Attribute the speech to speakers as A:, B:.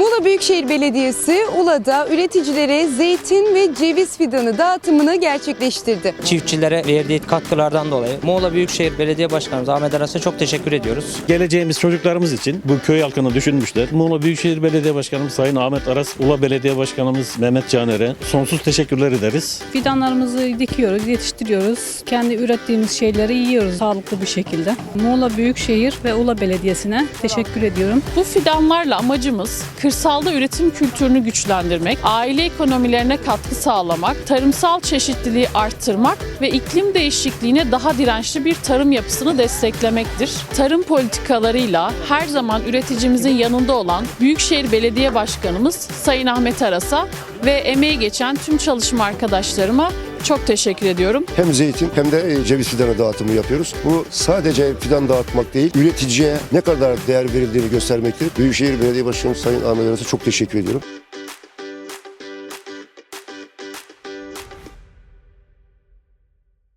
A: Muğla Büyükşehir Belediyesi Ula'da üreticilere zeytin ve ceviz fidanı dağıtımını gerçekleştirdi.
B: Çiftçilere verdiği katkılardan dolayı Muğla Büyükşehir Belediye Başkanımız Ahmet Aras'a çok teşekkür ediyoruz.
C: Geleceğimiz çocuklarımız için bu köy halkını düşünmüşler. Muğla Büyükşehir Belediye Başkanımız Sayın Ahmet Aras, Ula Belediye Başkanımız Mehmet Caner'e sonsuz teşekkürler ederiz.
D: Fidanlarımızı dikiyoruz, yetiştiriyoruz. Kendi ürettiğimiz şeyleri yiyoruz sağlıklı bir şekilde. Muğla Büyükşehir ve Ula Belediyesi'ne teşekkür ediyorum.
E: Bu fidanlarla amacımız kırsalda üretim kültürünü güçlendirmek, aile ekonomilerine katkı sağlamak, tarımsal çeşitliliği arttırmak ve iklim değişikliğine daha dirençli bir tarım yapısını desteklemektir. Tarım politikalarıyla her zaman üreticimizin yanında olan Büyükşehir Belediye Başkanımız Sayın Ahmet Aras'a ve emeği geçen tüm çalışma arkadaşlarıma çok teşekkür ediyorum.
F: Hem zeytin hem de e, ceviz fidanı dağıtımı yapıyoruz. Bu sadece fidan dağıtmak değil, üreticiye ne kadar değer verildiğini göstermektir. Büyükşehir Belediye Başkanı Sayın Ahmet Aras'a çok teşekkür ediyorum.